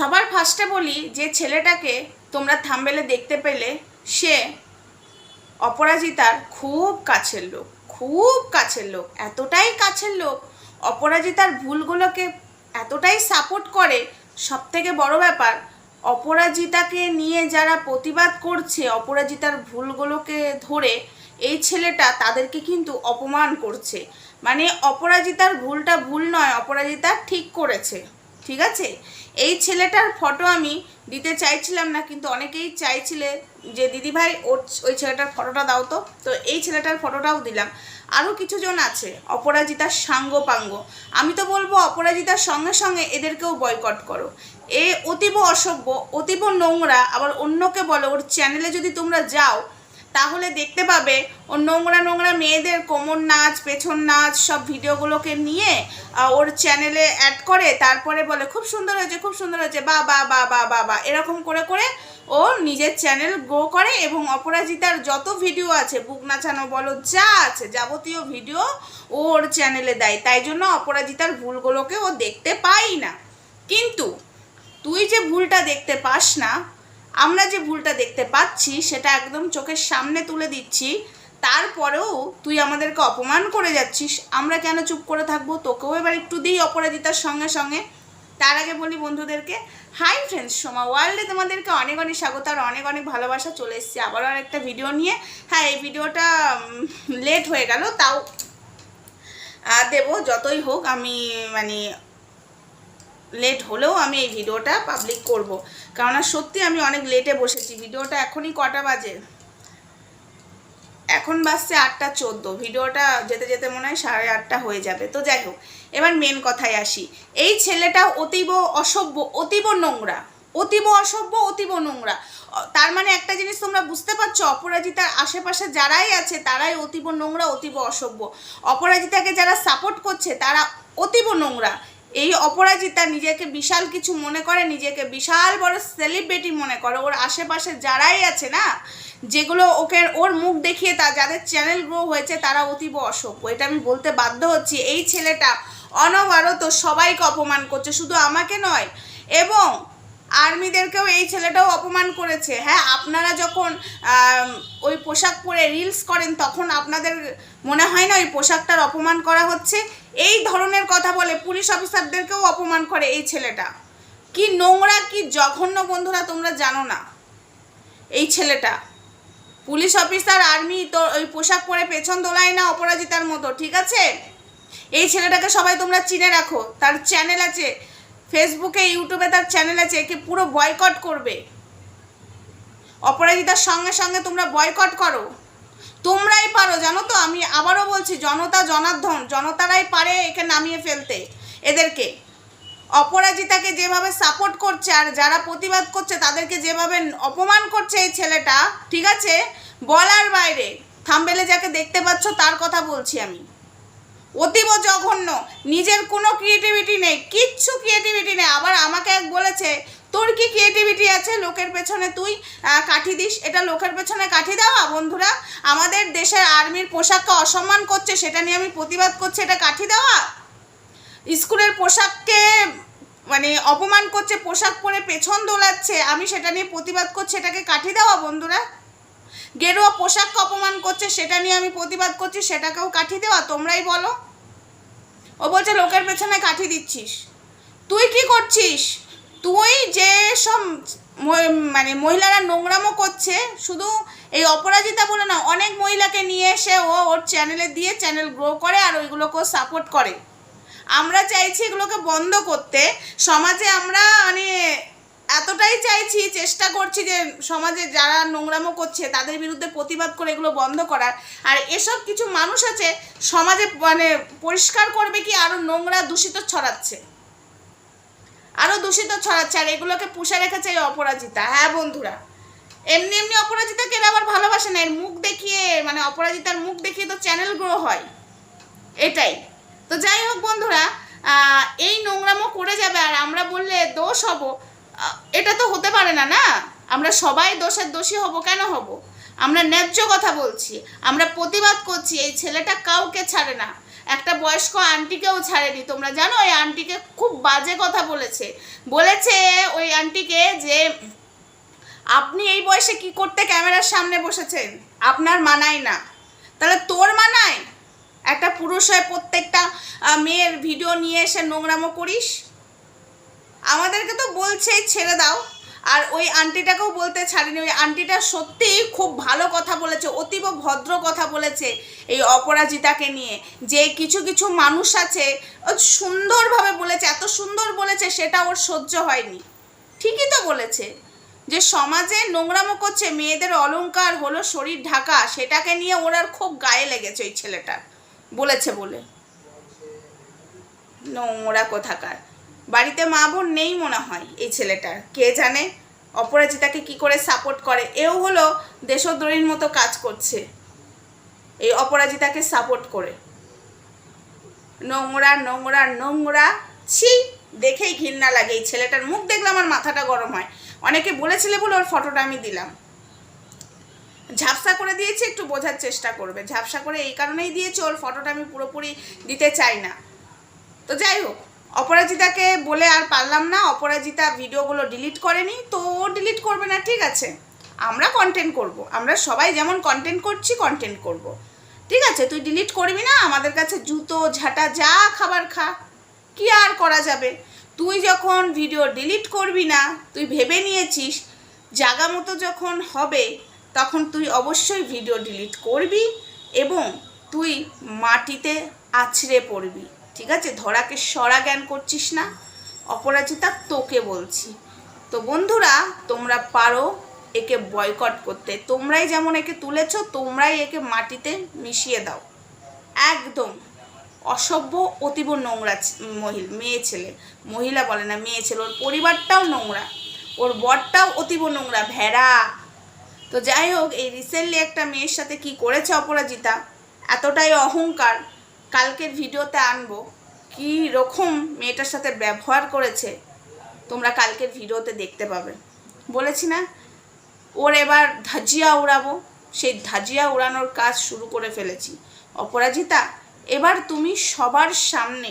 সবার ফার্স্টে বলি যে ছেলেটাকে তোমরা থাম্বেলে দেখতে পেলে সে অপরাজিতার খুব কাছের লোক, খুব কাছের লোক, এতটাই কাছের লোক, অপরাজিতার ভুলগুলোকে এতটাই সাপোর্ট করে। সব থেকে বড় ব্যাপার, অপরাজিতাকে নিয়ে যারা প্রতিবাদ করছে অপরাজিতার ভুলগুলোকে ধরে, এই ছেলেটা তাদেরকে কিন্তু অপমান করছে। মানে অপরাজিতার ভুলটা ভুল নয়, অপরাজিতা ঠিক করেছে। ঠিক আছে? এই ছেলেটার ফটো আমি দিতে চাইছিলাম না, কিন্তু অনেকেই চাইছিলে যে, দিদিভাই, ওর ওই ছেলেটার ফটোটা দাও তো। তো এই ছেলেটার ফটোটাও দিলাম। আরও কিছুজন আছে অপরাজিতার সাঙ্গ পাঙ্গ আমি তো বলব, অপরাজিতার সঙ্গে সঙ্গে এদেরকেও বয়কট করো। এ অতীব অসভ্য, অতীব নোংরা, আবার অন্যকে বলো, ওর চ্যানেলে যদি তোমরা যাও তাহলে দেখতে পাবে ও নোংরা নোংরা মেয়েদের কোমর নাচ, পেছন নাচ, সব ভিডিওগুলোকে নিয়ে ওর চ্যানেলে অ্যাড করে, তারপরে বলে, খুব সুন্দর হয়েছে, খুব সুন্দর হয়েছে, বা বা বা বা বা বা। এরকম করে করে ও নিজের চ্যানেল গ্রো করে এবং অপরাজিতার যত ভিডিও আছে, বুক নাচানো বলো, যা আছে, যাবতীয় ভিডিও ওর চ্যানেলে দেয়। তাই জন্য অপরাজিতার ভুলগুলোকে ও দেখতে পাই না। কিন্তু তুই যে ভুলটা দেখতে পাস না আমরা যে ভুলটা দেখতে পাচ্ছি, সেটা একদম চোখের সামনে তুলে দিচ্ছি। তারপরেও তুই আমাদেরকে অপমান করে যাচ্ছিস। আমরা কেন চুপ করে থাকব? তোকেও এবার একটু দিই অপরাজিতার সঙ্গে সঙ্গে। তার আগে বলি বন্ধুদেরকে হাই ফ্রেন্ডস সোমা ওয়ার্ল্ডে তোমাদেরকে অনেক অনেক স্বাগত আর অনেক অনেক ভালোবাসা। চলে এসেছি আবারও আর একটা ভিডিও নিয়ে। হ্যাঁ এই ভিডিওটা লেট হয়ে গেল, তাও দেবো, যতই হোক আমি মানে লেট হলেও আমি এই ভিডিওটা পাবলিক করব। কেননা সত্যি আমি অনেক লেটে বসেছি। ভিডিওটা এখনই কটা বাজে? এখন বাজছে আটটা চোদ্দ। ভিডিওটা যেতে যেতে মনে হয় সাড়ে আটটা হয়ে যাবে। তো যাই হোক, এবার মেন কথায় আসি। এই ছেলেটা অতীব অসভ্য, অতীব নোংরা। অতীব অসভ্য, অতীব নোংরা। তার মানে একটা জিনিস তোমরা বুঝতে পারছ, অপরাজিতার আশেপাশে যারাই আছে, তারাই অতীব নোংরা, অতীব অসভ্য। অপরাজিতাকে যারা সাপোর্ট করছে, তারা অতীব নোংরা। এই অপরাজিতা নিজেকে বিশাল কিছু মনে করে, নিজেকে বিশাল বড় সেলিব্রিটি মনে করে। ওর আশেপাশে যারাই আছে না, যেগুলো ওকে ওর মুখ দেখিয়ে তা, যাদের চ্যানেল গ্রো হয়েছে, তারা অতীব অসভ্য। এটা আমি বলতে বাধ্য হচ্ছি। এই ছেলেটা অনবরত সবাইকে অপমান করছে, শুধু আমাকে নয়, এবং আর্মিদেরকেও এই ছেলেটাও অপমান করেছে। হ্যাঁ আপনারা যখন ওই পোশাক পরে রিলস করেন, তখন আপনাদের মনে হয় না ওই পোশাকটার অপমান করা হচ্ছে? এই ধরনের কথা বলে পুলিশ অফিসারদেরকেও অপমান করে এই ছেলেটা। কি নোংরা, কি জঘন্য বন্ধুরা তোমরা জানো না এই ছেলেটা। পুলিশ অফিসার, আর্মি, তো ওই পোশাক পরে পেছন দোলায় না অপরাজিতার মতো, ঠিক আছে? এই ছেলেটাকে সবাই তোমরা চিনে রাখো। তার চ্যানেল আছে ফেসবুকে, ইউটিউবে তার চ্যানেল আছে, একে পুরো বয়কট করবে। অপরাজিতার সঙ্গে সঙ্গে তোমরা বয়কট করো। তোমরাই পারো, জানো তো? আমি আবারও বলছি, জনতা জনার্ধন জনতারাই পারে একে নামিয়ে ফেলতে। এদেরকে, অপরাজিতাকে যেভাবে সাপোর্ট করছে আর যারা প্রতিবাদ করছে, তাদেরকে যেভাবে অপমান করছে এই ছেলেটা, ঠিক আছে? বলার বাইরে, থাম্বেলে যাকে দেখতে পাচ্ছ, তার কথা বলছি আমি। অতীব জঘন্য। নিজের কোনো ক্রিয়েটিভিটি নেই, কিচ্ছু ক্রিয়েটিভিটি নেই। আবার আমাকে এক বলেছে, তোর কি ক্রিয়েটিভিটি আছে? লোকের পেছনে তুই কাঠি দিস। এটা লোকের পেছনে কাঠি দেওয়া? বন্ধুরা, আমাদের দেশের আর্মির পোশাককে অসম্মান করছে, সেটা নিয়ে আমি প্রতিবাদ করছি, এটা কাঠি দেওয়া? স্কুলের পোশাককে মানে অপমান করছে, পোশাক পরে পেছন দোলাচ্ছে, আমি সেটা নিয়ে প্রতিবাদ করছি, এটাকে কাঠি দেওয়া, বন্ধুরা? গেরুয়া পোশাককে অপমান করছে সেটা নিয়ে আমি প্রতিবাদ করছি, সেটাকেও কাঠি দেওয়া, তোমরাই বলো। ও বলছে, লোকের পেছনে কাঠি দিচ্ছিস। তুই কি করছিস? তুই যে সব মানে মহিলারা নোংরামো করছে, শুধু এই অপরাজিতা বলে না, অনেক মহিলাকে নিয়ে এসে ও ওর চ্যানেলে দিয়ে চ্যানেল গ্রো করে আর ওইগুলোকেও সাপোর্ট করে। আমরা চাইছি এগুলোকে বন্ধ করতে। সমাজে আমরা মানে এতটাই চাইছি, চেষ্টা করছি যে সমাজে যারা নোংরামো করছে, তাদের বিরুদ্ধে প্রতিবাদ করে এগুলো বন্ধ করার। আর এসব কিছু মানুষ আছে, সমাজে মানে পরিষ্কার করবে কি আরও নোংরা দূষিত ছড়াচ্ছে। আরও দূষিত ছড়াচ্ছে, আর এগুলোকে পুষে রেখেছে এই অপরাজিতা। হ্যাঁ বন্ধুরা, এমনি এমনি অপরাজিতাকে এরা আবার ভালোবাসে না, এর মুখ দেখিয়ে মানে অপরাজিতার মুখ দেখিয়ে তো চ্যানেল গ্রো হয়। এটাই। তো যাই হোক বন্ধুরা এই নোংরামো করে যাবে, আর আমরা বললে দোষ হব এটা তো হতে পারে না না? আমরা সবাই দোষের দোষী হব, কেন হব? আমরা ন্যায্য কথা বলছি, আমরা প্রতিবাদ করছি, এই ছেলেটা কাউকে ছাড়ে না। একটা বয়স্ক আন্টিকেও ছাড়েনি, তোমরা জানো ওই আন্টিকে খুব বাজে কথা বলেছে। বলেছে ওই আন্টিকে যে, আপনি এই বয়সে কি করতে ক্যামেরার সামনে বসেছেন? আপনার মানায় না। তাহলে তোর মানায়? একটা পুরুষ হয়ে প্রত্যেকটা মেয়ের ভিডিও নিয়ে এসে নোংরামো করিস? আমাদেরকে তো বলছেই ছেড়ে দাও। আর ওই আন্টিটাকেও বলতে ছাড়িনি, ওই আন্টিটা সত্যিই খুব ভালো কথা বলেছে, অতীব ভদ্র কথা বলেছে এই অপরাজিতাকে নিয়ে। যে কিছু কিছু মানুষ আছে, ও সুন্দরভাবে বলেছে, এত সুন্দর বলেছে, সেটা ওর সহ্য হয়নি। ঠিকই তো বলেছে যে সমাজে নোংরামো করছে, মেয়েদের অলংকার হলো শরীর ঢাকা, সেটাকে নিয়ে ওর আর খুব গায়ে লেগেছে ওই ছেলেটার, বলেছে বলে। নোংরা কোথাকার। বাড়িতে মা বোন নেই মনে হয় এই ছেলেটার। কে জানে? অপরাজিতাকে কি করে সাপোর্ট করে? এও হলো দেশদ্রোহীর মতো কাজ করছে। এই অপরাজিতাকে সাপোর্ট করে। নোংরা নোংরা নোংরা। ছি, দেখেই ঘৃণা লাগে। এই ছেলেটার মুখ দেখলে আমার মাথাটা গরম হয়। অনেকে বলেছিলে বলে ওর ফটোটা আমি দিলাম। ঝাপসা করে দিয়েছি, একটু বোঝার চেষ্টা করবে। ঝাপসা করে এই কারণেই দিয়েছে, ওর ফটোটা আমি পুরোপুরি দিতে চাই না। তো যাই হোক অপরাজিতাকে বলে আর পারলাম না, অপরাজিতা ভিডিওগুলো ডিলিট করেনি, তো ও ডিলিট করবে না, ঠিক আছে। আমরা কন্টেন্ট করব, আমরা সবাই যেমন কন্টেন্ট করছি কন্টেন্ট করব। ঠিক আছে, তুই ডিলিট করবি না, আমাদের কাছে জুতো, ঝাঁটা, যা খাবার খা। কি আর করা যাবে? তুই যখন ভিডিও ডিলিট করবি না, তুই ভেবে নিয়েছিস, জাগা মতো যখন হবে, তখন তুই অবশ্যই ভিডিও ডিলিট করবি এবং তুই মাটিতে আছড়ে পড়বি। ঠিক আছে, ধরাকে সরা জ্ঞান করছিস না, অপরাজিতা তোকে বলছি। তো বন্ধুরা, তোমরা পারো একে বয়কট করতে। তোমরাই যেমন একে তুলেছ, তোমরাই একে মাটিতে মিশিয়ে দাও। একদম অসভ্য, অতীব নোংরা মহিলা, মেয়ে ছেলে। মহিলা বলে না, মেয়ে ছেলে। ওর পরিবারটাও নোংরা। ওর বরটাও অতীব নোংরা, ভেড়া। তো যাই হোক, এই রিসেন্টলি একটা মেয়ের সাথে কি করেছে অপরাজিতা? এতটাই অহংকার। কালকের ভিডিওতে আনব কী রকম মেয়েটার সাথে ব্যবহার করেছে, তোমরা কালকের ভিডিওতে দেখতে পাবে। বলেছি না, ওর এবার ধাজিয়া উড়াবো, সেই ধাজিয়া উড়ানোর কাজ শুরু করে ফেলেছি। অপরাজিতা, এবার তুমি সবার সামনে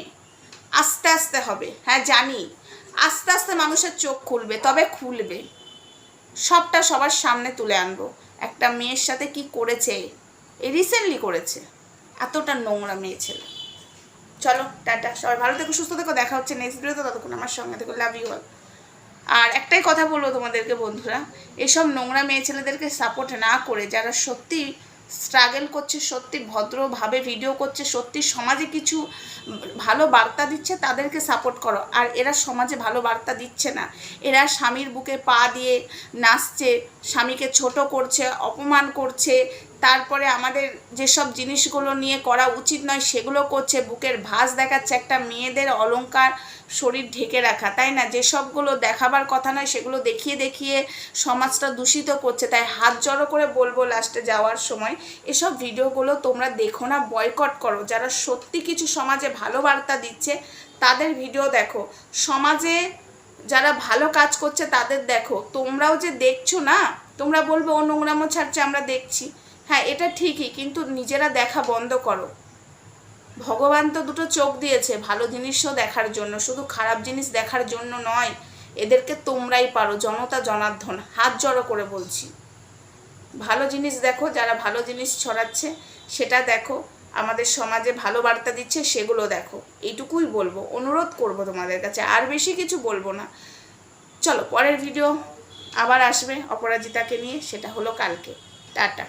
আস্তে আস্তে হবে। হ্যাঁ জানি, আস্তে আস্তে মানুষের চোখ খুলবে, তবে খুলবে। সবটা সবার সামনে তুলে আনব। একটা মেয়ের সাথে কি করেছে? এই রিসেন্টলি করেছে। এতটা নোংরা মেয়ে ছেলে। চলো, টাটা, সবাই ভালো থেকো, সুস্থ থেকো, দেখা হচ্ছে নেক্সট ভিডিওতে ততক্ষণ আমার সঙ্গে থেকো লাভ ইউ অল আর একটাই কথা বলব তোমাদেরকে, বন্ধুরা, এসব নোংরা মেয়ে ছেলেদেরকে সাপোর্ট না করে, যারা সত্যি স্ট্রাগল করছে, সত্যি ভদ্রভাবে ভিডিও করছে, সত্যি সমাজে কিছু ভালো বার্তা দিচ্ছে, তাদেরকে সাপোর্ট করো। আর এরা সমাজে ভালো বার্তা দিচ্ছে না। এরা স্বামীর বুকে পা দিয়ে নাচছে, স্বামীকে ছোট করছে, অপমান করছে তারপরে আমাদের যেসব জিনিসগুলো নিয়ে করা উচিত নয়, সেগুলো করছে। বুকের ভাঁজ দেখাচ্ছে একটা মেয়েদের অলংকার, শরীর ঢেকে রাখা, তাই না? যেসবগুলো দেখাবার কথা নয়, সেগুলো দেখিয়ে দেখিয়ে সমাজটা দূষিত করছে। তাই হাত জড়ো করে বলব লাস্টে যাওয়ার সময়, এসব ভিডিওগুলো তোমরা দেখো না বয়কট করো। যারা সত্যি কিছু সমাজে ভালো বার্তা দিচ্ছে, তাদের ভিডিও দেখো। সমাজে যারা ভালো কাজ করছে, তাদের দেখো। তোমরাও যে দেখছ না, তোমরা বলবে, ও নোংরামো ছাড়ছে, আমরা দেখছি। হ্যাঁ এটা ঠিকই, কিন্তু নিজেরা দেখা বন্ধ করো। ভগবান তো দুটো চোখ দিয়েছে, ভালো জিনিসও দেখার জন্য, শুধু খারাপ জিনিস দেখার জন্য নয়, এদেরকে তোমরাই পারো, জনতা জনার্ধন হাত জড়ো করে বলছি। ভালো জিনিস দেখো, যারা ভালো জিনিস ছড়াচ্ছে, সেটা দেখো, আমাদের সমাজে ভালো বার্তা দিচ্ছে, সেগুলো দেখো। এইটুকুই বলব, অনুরোধ করব তোমাদের কাছে, আর বেশি কিছু বলব না। চলো, পরের ভিডিও আবার আসবে অপরাজিতাকে নিয়ে, সেটা হলো কালকে। টাটা।